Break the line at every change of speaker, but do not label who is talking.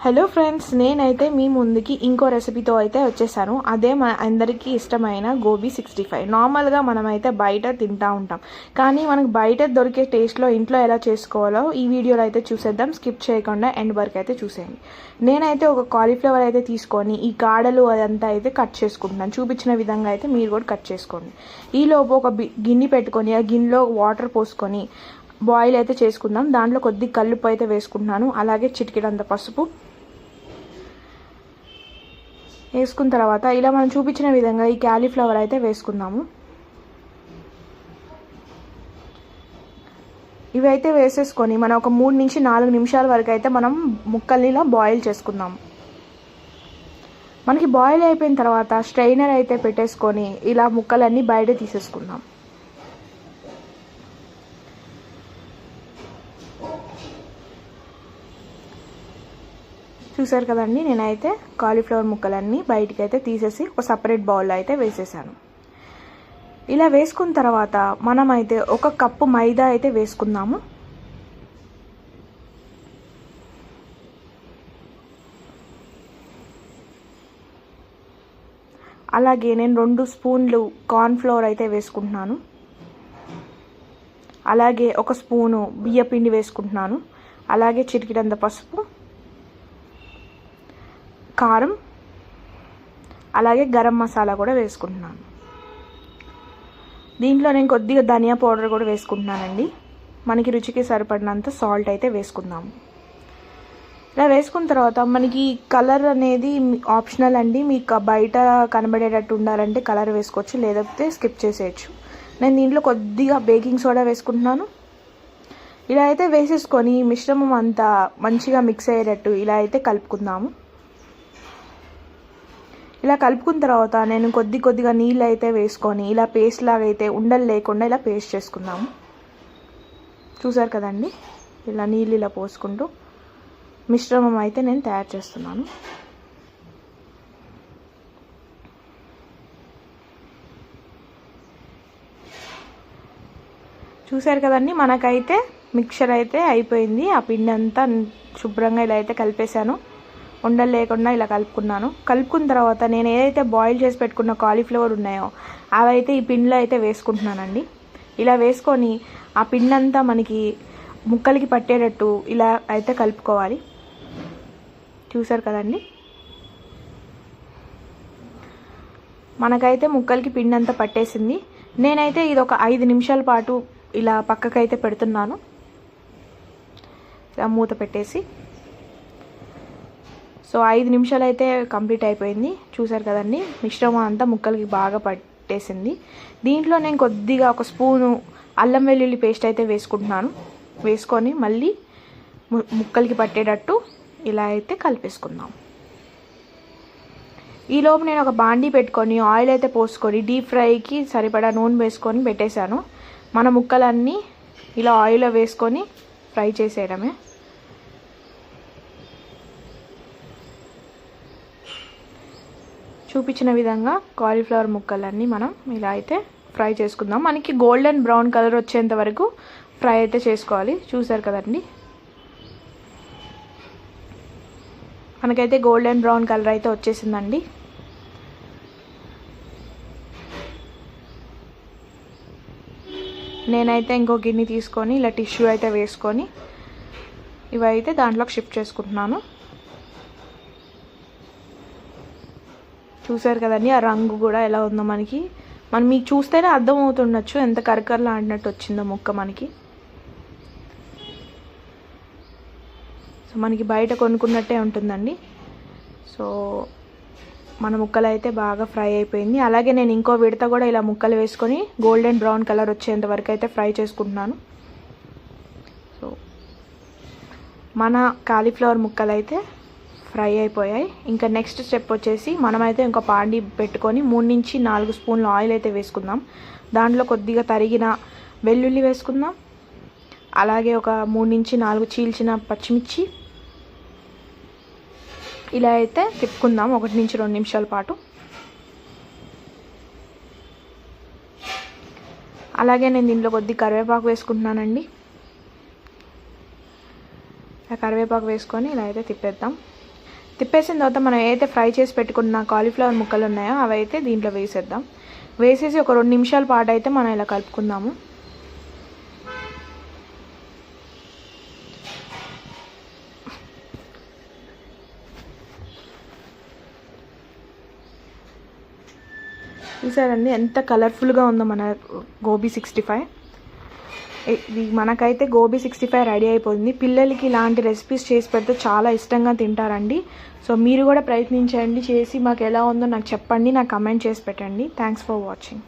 Hello friends నేనైతే మీ ముందుకి ఇంకో రెసిపీతో అయితే వచ్చేసాను. అదే మన అందరికీ ఇష్టమైన గోబీ సిక్స్టీ ఫైవ్ నార్మల్గా మనమైతే బయట తింటూ ఉంటాం. కానీ మనకు బయట దొరికే టేస్ట్లో ఇంట్లో ఎలా చేసుకోవాలో ఈ వీడియోలో అయితే చూసేద్దాం. స్కిప్ చేయకుండా ఎండ్ వరకు అయితే చూసేయండి. నేనైతే ఒక కాలీఫ్లవర్ అయితే తీసుకొని ఈ కాడలు అదంతా అయితే కట్ చేసుకుంటున్నాను. చూపించిన విధంగా అయితే మీరు కూడా కట్ చేసుకోండి. ఈలోపు ఒక బి- గిన్నె పెట్టుకొని ఆ గిన్నెలో వాటర్ పోసుకొని బాయిల్ అయితే చేసుకుందాం. దాంట్లో కొద్ది కల్లుపు అయితే వేసుకుంటున్నాను. అలాగే చిటికెడంత పసుపు. వేసుకున్న తర్వాత ఇలా మనం చూపించిన విధంగా ఈ క్యాలీఫ్లవర్ అయితే వేసుకుందాము. ఇవి అయితే వేసేసుకొని మనం ఒక మూడు నుంచి నాలుగు నిమిషాల వరకు అయితే మనం ముక్కల్ని ఇలా బాయిల్ చేసుకుందాం. మనకి బాయిల్ అయిపోయిన తర్వాత స్ట్రైనర్ అయితే పెట్టేసుకొని ఇలా ముక్కలన్నీ బయట తీసేసుకుందాం. చూసారు కదండి నేనైతే కాలీఫ్లవర్ ముక్కలన్నీ బయటికి అయితే తీసేసి ఒక సపరేట్ బౌల్లో అయితే వేసేసాను. ఇలా వేసుకున్న తర్వాత మనమైతే ఒక కప్పు మైదా అయితే వేసుకుందాము. అలాగే నేను రెండు స్పూన్లు కార్న్ఫ్లవర్ అయితే వేసుకుంటున్నాను. అలాగే ఒక స్పూను బియ్యపిండి వేసుకుంటున్నాను. అలాగే చిటికిడంత పసుపు. కారం అలాగే గరం మసాలా కూడా వేసుకుంటున్నాను. దీంట్లో నేను కొద్దిగా ధనియా పౌడర్ కూడా వేసుకుంటున్నానండి. మనకి రుచికి సరిపడినంత సాల్ట్ అయితే వేసుకుందాము. ఇలా వేసుకున్న తర్వాత మనకి కలర్ అనేది ఆప్షనల్ అండి. మీకు బయట కనబడేటట్టు ఉండాలంటే కలర్ వేసుకోవచ్చు లేకపోతే స్కిప్ చేసేయచ్చు. నేను దీంట్లో కొద్దిగా బేకింగ్ సోడా వేసుకుంటున్నాను. ఇలా అయితే వేసేసుకొని మిశ్రమం అంతా మంచిగా మిక్స్ అయ్యేటట్టు ఇలా అయితే కలుపుకుందాము. ఇలా కలుపుకున్న తర్వాత నేను కొద్ది కొద్దిగా నీళ్ళు అయితే వేసుకొని ఇలా పేస్ట్ లాగా అయితే ఉండలు లేకుండా ఇలా పేస్ట్ చేసుకుందాము చూసారు కదండి? ఇలా నీళ్ళు ఇలా పోసుకుంటూ మిశ్రమం అయితే నేను తయారు చేస్తున్నాను. చూసారు కదండి? మనకైతే మిక్చర్ అయితే అయిపోయింది. ఆ పిండి అంతా శుభ్రంగా ఇలా అయితే కలిపేశాను. ఉండలు లేకుండా ఇలా కలుపుకున్నాను. కలుపుకున్న తర్వాత నేను ఏదైతే బాయిల్ చేసి పెట్టుకున్న కాలీఫ్లవర్ ఉన్నాయో అవైతే ఈ పిండిలో అయితే వేసుకుంటున్నానండి. ఇలా వేసుకొని ఆ పిండి అంతా మనకి ముక్కలకి పట్టేటట్టు ఇలా అయితే కలుపుకోవాలి. చూసారు కదండి? మనకైతే ముక్కలకి పిండి అంతా పట్టేసింది. నేనైతే ఇది ఒక ఐదు నిమిషాల పాటు ఇలా పక్కకైతే పెడుతున్నాను. ఇలా మూత పెట్టేసి. సో ఐదు నిమిషాలు అయితే కంప్లీట్ అయిపోయింది. చూసారు కదండి? మిశ్రమం అంతా ముక్కలకి బాగా పట్టేసింది. దీంట్లో నేను కొద్దిగా ఒక స్పూను అల్లం వెల్లుల్లి పేస్ట్ అయితే వేసుకుంటున్నాను. వేసుకొని మళ్ళీ ము- ముక్కలకి పట్టేటట్టు ఇలా అయితే కలిపేసుకుందాం. ఈలోపు నేను ఒక బాండీ పెట్టుకొని ఆయిల్ అయితే పోసుకొని డీప్ ఫ్రైకి సరిపడా నూనె వేసుకొని పెట్టేశాను. మన ముక్కలన్నీ ఇలా ఆయిల్లో వేసుకొని ఫ్రై చేసేయడమే. చూపించిన విధంగా కాలీఫ్లవర్ ముక్కలన్నీ మనం ఇలా అయితే ఫ్రై చేసుకుందాం. మనకి గోల్డెన్ బ్రౌన్ కలర్ వచ్చేంత వరకు ఫ్రై అయితే చేసుకోవాలి. చూసారు కదండి? మనకైతే గోల్డెన్ బ్రౌన్ కలర్ అయితే వచ్చేసిందండి. నేనైతే ఇంకో గిన్నె తీసుకొని ఇలా టిష్యూ అయితే వేసుకొని ఇవైతే దాంట్లోకి షిఫ్ట్ చేసుకుంటున్నాను. చూసారు కదండి ఆ రంగు కూడా ఎలా ఉందో మనకి. మనం మీకు చూస్తేనే అర్థం అవుతుండొచ్చు ఎంత కరకరలా ఆడినట్టు వచ్చిందో ముక్క మనకి. సో మనకి బయట కొనుక్కున్నట్టే ఉంటుందండి. సో మన ముక్కలు అయితే బాగా ఫ్రై అయిపోయింది. అలాగే నేను ఇంకో విడత కూడా ఇలా ముక్కలు వేసుకొని గోల్డెన్ బ్రౌన్ కలర్ వచ్చేంత వరకు అయితే ఫ్రై చేసుకుంటున్నాను. సో మన కాలీఫ్లవర్ ముక్కలు అయితే ఫ్రై అయిపోయాయి. ఇంకా నెక్స్ట్ స్టెప్ వచ్చేసి మనమైతే ఇంకా పాండి పెట్టుకొని మూడు నుంచి నాలుగు స్పూన్లు ఆయిల్ అయితే వేసుకుందాం. దాంట్లో కొద్దిగా తరిగిన వెల్లుల్లి వేసుకుందాం. అలాగే ఒక మూడు నుంచి నాలుగు చీల్చిన పచ్చిమిర్చి ఇలా అయితే తిప్పుకుందాం. ఒకటి నుంచి రెండు నిమిషాల పాటు. అలాగే నేను దీంట్లో కొద్ది కరివేపాకు వేసుకుంటున్నానండి. ఆ కరివేపాకు వేసుకొని ఇలా అయితే తిప్పేద్దాం. తిప్పేసిన తర్వాత మనం ఏదైతే ఫ్రై చేసి పెట్టుకున్న కాలీఫ్లవర్ ముక్కలు ఉన్నాయో అవి అయితే దీంట్లో వేసేద్దాం. వేసేసి ఒక రెండు నిమిషాల పాటు అయితే మనం ఇలా కలుపుకుందాము. చూసారండి ఎంత కలర్ఫుల్గా ఉందో మన గోబీ సిక్స్టీ ఫైవ్. ఇది మనకైతే గోబీ సిక్స్టీ ఫైవ్ రెడీ అయిపోయింది పిల్లలకి ఇలాంటి రెసిపీస్ చేసి పెడితే చాలా ఇష్టంగా తింటారండి. సో మీరు కూడా ప్రయత్నించండి చేసి మాకు ఎలా ఉందో నాకు చెప్పండి నాకు కమెంట్ చేసి పెట్టండి. Thanks for watching